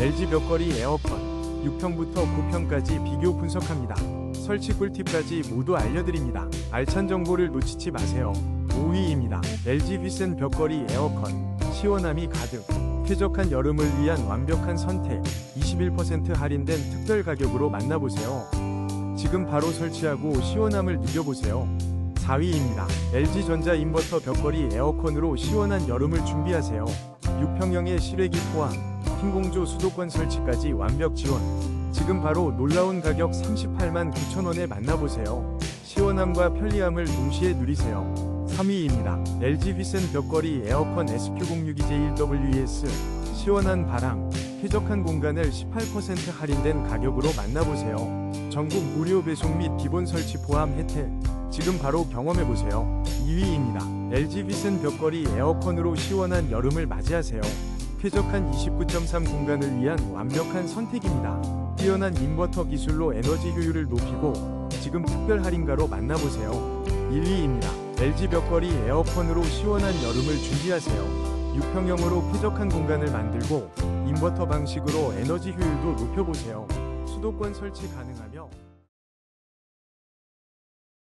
LG 벽걸이 에어컨 6평부터 9평까지 비교 분석합니다. 설치 꿀팁까지 모두 알려드립니다. 알찬 정보를 놓치지 마세요. 5위입니다. LG 휘센 벽걸이 에어컨 시원함이 가득 쾌적한 여름을 위한 완벽한 선택 21% 할인된 특별 가격으로 만나보세요. 지금 바로 설치하고 시원함을 누려보세요. 4위입니다. LG전자 인버터 벽걸이 에어컨으로 시원한 여름을 준비하세요. 6평형의 실외기 포함, 흰공조 수도권 설치까지 완벽 지원. 지금 바로 놀라운 가격 38만 9천원에 만나보세요. 시원함과 편리함을 동시에 누리세요. 3위입니다. LG 휘센 벽걸이 에어컨 SQ062J1WES 시원한 바람, 쾌적한 공간을 18% 할인된 가격으로 만나보세요. 전국 무료 배송 및 기본 설치 포함 혜택. 지금 바로 경험해보세요. 2위입니다. LG 휘센 벽걸이 에어컨으로 시원한 여름을 맞이하세요. 쾌적한 29.3 공간을 위한 완벽한 선택입니다. 뛰어난 인버터 기술로 에너지 효율을 높이고 지금 특별 할인가로 만나보세요. 1위입니다. LG 벽걸이 에어컨으로 시원한 여름을 준비하세요. 6평형으로 쾌적한 공간을 만들고 인버터 방식으로 에너지 효율도 높여보세요. 수도권 설치 가능하며